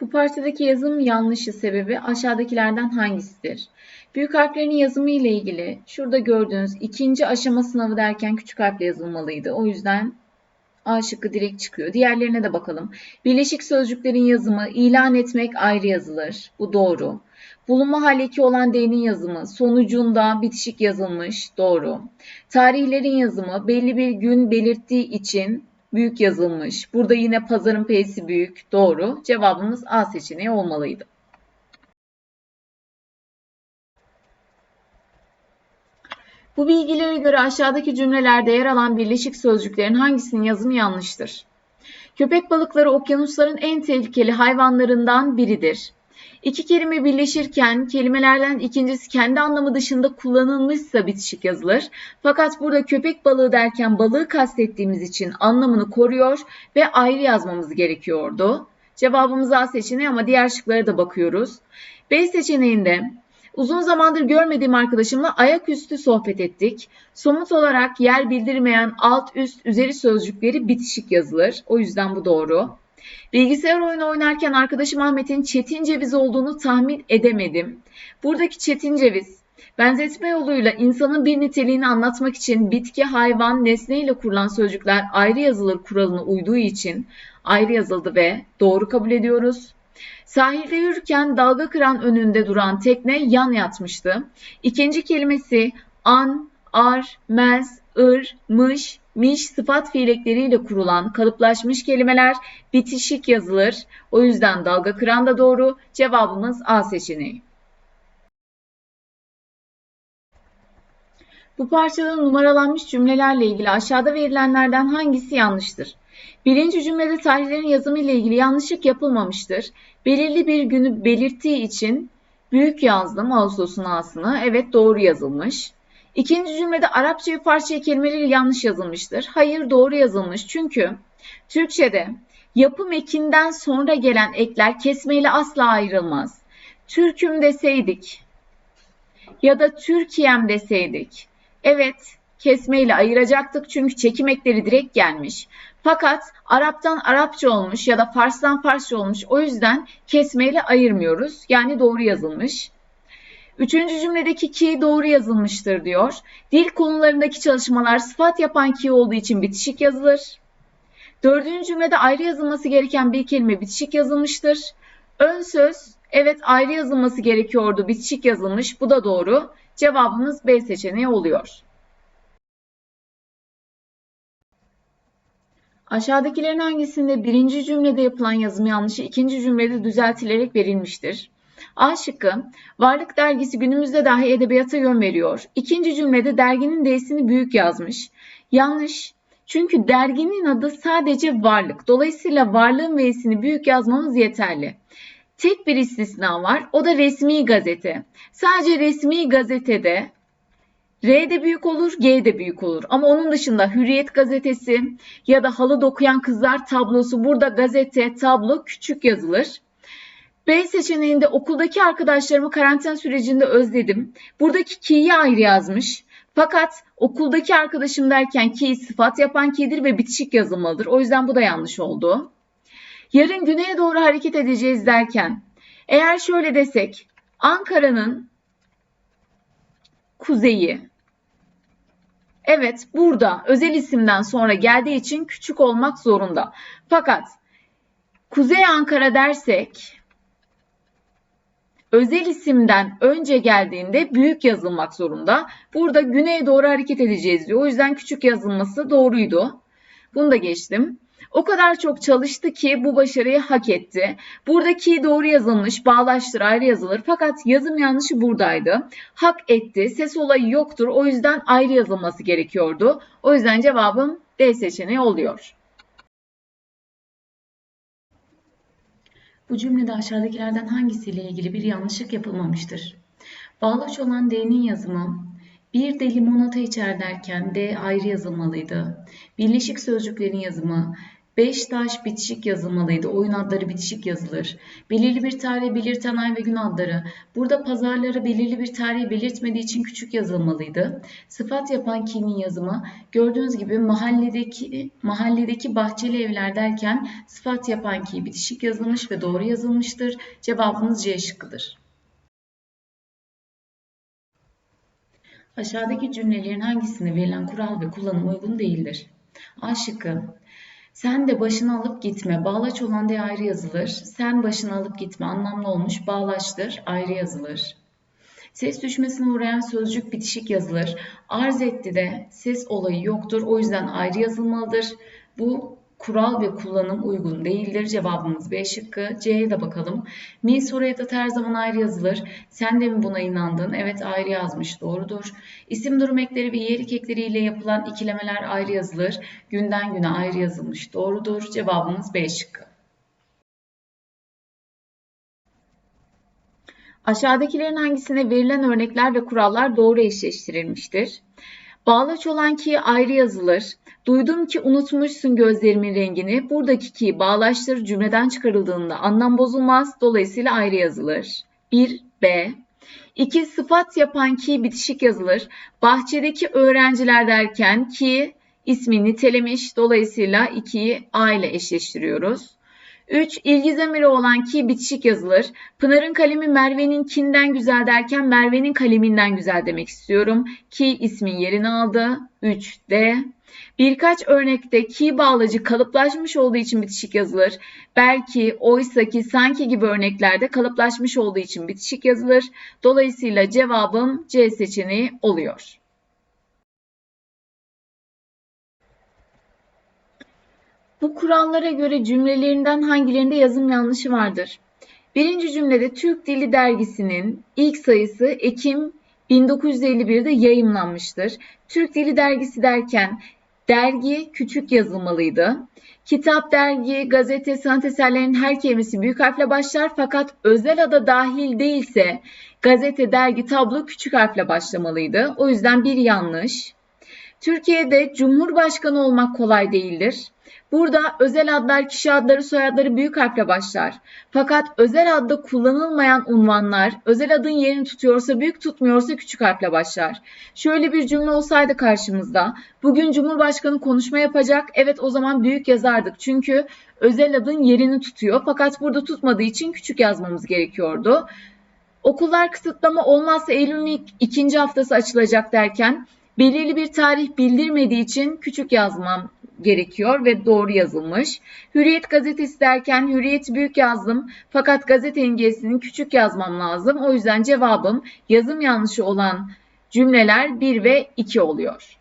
Bu parçadaki yazım yanlışı sebebi aşağıdakilerden hangisidir? Büyük harflerin yazımı ile ilgili şurada gördüğünüz ikinci aşama sınavı derken küçük harfle yazılmalıydı. O yüzden A şıkkı direkt çıkıyor. Diğerlerine de bakalım. Birleşik sözcüklerin yazımı ilan etmek ayrı yazılır. Bu doğru. Bulunma hali eki olan D'nin yazımı sonucunda bitişik yazılmış. Doğru. Tarihlerin yazımı belli bir gün belirttiği için büyük yazılmış. Burada yine pazarın P'si büyük. Doğru. Cevabımız A seçeneği olmalıydı. Bu bilgilere göre aşağıdaki cümlelerde yer alan birleşik sözcüklerin hangisinin yazımı yanlıştır? Köpek balıkları okyanusların en tehlikeli hayvanlarından biridir. İki kelime birleşirken kelimelerden ikincisi kendi anlamı dışında kullanılmışsa bitişik yazılır. Fakat burada köpek balığı derken balığı kastettiğimiz için anlamını koruyor ve ayrı yazmamız gerekiyordu. Cevabımız A seçeneği ama diğer şıklara da bakıyoruz. B seçeneğinde Uzun zamandır görmediğim arkadaşımla ayaküstü sohbet ettik. Somut olarak yer bildirmeyen alt üst üzeri sözcükleri bitişik yazılır. O yüzden bu doğru. Bilgisayar oyunu oynarken arkadaşım Ahmet'in çetin ceviz olduğunu tahmin edemedim. Buradaki çetin ceviz benzetme yoluyla insanın bir niteliğini anlatmak için bitki, hayvan, nesne ile kurulan sözcükler ayrı yazılır kuralına uyduğu için ayrı yazıldı ve doğru kabul ediyoruz. Sahilde yürürken dalga kıran önünde duran tekne yan yatmıştı. İkinci kelimesi an, ar, mez, ır, mış, miş sıfat fiilekleriyle kurulan kalıplaşmış kelimeler bitişik yazılır. O yüzden dalga kıran da doğru. Cevabımız A seçeneği. Bu parçada numaralanmış cümlelerle ilgili aşağıda verilenlerden hangisi yanlıştır? Birinci cümlede tarihlerin yazımı ile ilgili yanlışlık yapılmamıştır. Belirli bir günü belirttiği için büyük yazdım Ağustos'un A'sını. Evet doğru yazılmış. İkinci cümlede Arapça ve Farsça kelimeleri yanlış yazılmıştır. Hayır doğru yazılmış. Çünkü Türkçe'de yapım ekinden sonra gelen ekler kesmeyle asla ayrılmaz. Türküm deseydik ya da Türkiye'm deseydik. Evet kesmeyle ayıracaktık çünkü çekim ekleri direkt gelmiş. Fakat Arap'tan Arapça olmuş ya da Fars'tan Farsça olmuş. O yüzden kesmeyle ayırmıyoruz. Yani doğru yazılmış. Üçüncü cümledeki ki doğru yazılmıştır diyor. Dil konularındaki çalışmalar sıfat yapan ki olduğu için bitişik yazılır. Dördüncü cümlede ayrı yazılması gereken bir kelime bitişik yazılmıştır. Ön söz evet ayrı yazılması gerekiyordu bitişik yazılmış. Bu da doğru. Cevabımız B seçeneği oluyor. Aşağıdakilerin hangisinde birinci cümlede yapılan yazım yanlışı ikinci cümlede düzeltilerek verilmiştir? A şıkkı, Varlık dergisi günümüzde dahi edebiyata yön veriyor. İkinci cümlede derginin D'sini büyük yazmış. Yanlış. Çünkü derginin adı sadece Varlık. Dolayısıyla varlığın V'sini büyük yazmamız yeterli. Tek bir istisna var. O da resmi gazete. Sadece resmi gazetede R de büyük olur, G de büyük olur. Ama onun dışında Hürriyet gazetesi ya da Halı Dokuyan Kızlar tablosu burada gazete, tablo küçük yazılır. B seçeneğinde okuldaki arkadaşlarımı karantina sürecinde özledim. Buradaki ki'yi ayrı yazmış. Fakat okuldaki arkadaşım derken ki sıfat yapan ki'dir ve bitişik yazılmalıdır. O yüzden bu da yanlış oldu. Yarın güneye doğru hareket edeceğiz derken eğer şöyle desek Ankara'nın kuzeyi. Evet burada özel isimden sonra geldiği için küçük olmak zorunda. Fakat Kuzey Ankara dersek özel isimden önce geldiğinde büyük yazılmak zorunda. Burada güneye doğru hareket edeceğiz diyor. O yüzden küçük yazılması doğruydu. Bunu da geçtim. O kadar çok çalıştı ki bu başarıyı hak etti. Buradaki doğru yazılmış, bağlaştır ayrı yazılır. Fakat yazım yanlışı buradaydı. Hak etti, ses olayı yoktur. O yüzden ayrı yazılması gerekiyordu. O yüzden cevabım D seçeneği oluyor. Bu cümlede aşağıdakilerden hangisiyle ilgili bir yanlışlık yapılmamıştır? Bağlaç olan D'nin yazımı bir de limonata içer derken D ayrı yazılmalıydı. Birleşik sözcüklerin yazımı Beştaş bitişik yazılmalıydı. Oyun adları bitişik yazılır. Belirli bir tarihi belirten ay ve gün adları. Burada pazarları belirli bir tarihi belirtmediği için küçük yazılmalıydı. Sıfat yapan ki'nin yazımı gördüğünüz gibi mahalledeki mahalledeki bahçeli evler derken sıfat yapan ki bitişik yazılmış ve doğru yazılmıştır. Cevabımız C şıkkıdır. Aşağıdaki cümlelerin hangisinde verilen kural ve kullanım uygun değildir? A şıkkı. Sen de başını alıp gitme. Bağlaç olan de ayrı yazılır. Sen başını alıp gitme anlamlı olmuş. Bağlaçtır. Ayrı yazılır. Ses düşmesine uğrayan sözcük bitişik yazılır. Arz etti de ses olayı yoktur. O yüzden ayrı yazılmalıdır. Bu kural ve kullanım uygun değildir. Cevabımız B şıkkı. C'ye de bakalım. Mi soru edat her zaman ayrı yazılır. Sen de mi buna inandın? Evet ayrı yazmış. Doğrudur. İsim durum ekleri ve yerik ekleriyle yapılan ikilemeler ayrı yazılır. Günden güne ayrı yazılmış. Doğrudur. Cevabımız B şıkkı. Aşağıdakilerin hangisine verilen örnekler ve kurallar doğru eşleştirilmiştir? Bağlaç olan ki ayrı yazılır. Duydum ki unutmuşsun gözlerimin rengini. Buradaki ki bağlaçtır cümleden çıkarıldığında anlam bozulmaz. Dolayısıyla ayrı yazılır. 1 B 2 sıfat yapan ki bitişik yazılır. Bahçedeki öğrenciler derken ki ismi nitelemiş. Dolayısıyla 2'yi A ile eşleştiriyoruz. 3. İlgi zamiri olan ki bitişik yazılır. Pınar'ın kalemi Merve'ninkinden güzel derken Merve'nin kaleminden güzel demek istiyorum. Ki ismin yerini aldı. 3. D. Birkaç örnekte ki bağlacı kalıplaşmış olduğu için bitişik yazılır. Belki, oysa ki, sanki gibi örneklerde kalıplaşmış olduğu için bitişik yazılır. Dolayısıyla cevabım C seçeneği oluyor. Bu kurallara göre cümlelerinden hangilerinde yazım yanlışı vardır? Birinci cümlede Türk Dili Dergisi'nin ilk sayısı Ekim 1951'de yayımlanmıştır. Türk Dili Dergisi derken dergi küçük yazılmalıydı. Kitap, dergi, gazete, sanat eserlerinin her kelimesi büyük harfle başlar fakat özel ada dahil değilse gazete, dergi, tablo küçük harfle başlamalıydı. O yüzden bir yanlış. Türkiye'de Cumhurbaşkanı olmak kolay değildir. Burada özel adlar, kişi adları, soyadları büyük harfle başlar. Fakat özel adda kullanılmayan unvanlar özel adın yerini tutuyorsa büyük tutmuyorsa küçük harfle başlar. Şöyle bir cümle olsaydı karşımızda bugün Cumhurbaşkanı konuşma yapacak evet o zaman büyük yazardık. Çünkü özel adın yerini tutuyor fakat burada tutmadığı için küçük yazmamız gerekiyordu. Okullar kısıtlama olmazsa Eylül'ün ikinci haftası açılacak derken belirli bir tarih bildirmediği için küçük yazmam gerekiyor ve doğru yazılmış. Hürriyet gazetesi derken Hürriyet büyük yazdım fakat gazetenin G'sini küçük yazmam lazım. O yüzden cevabım yazım yanlışı olan cümleler 1 ve 2 oluyor.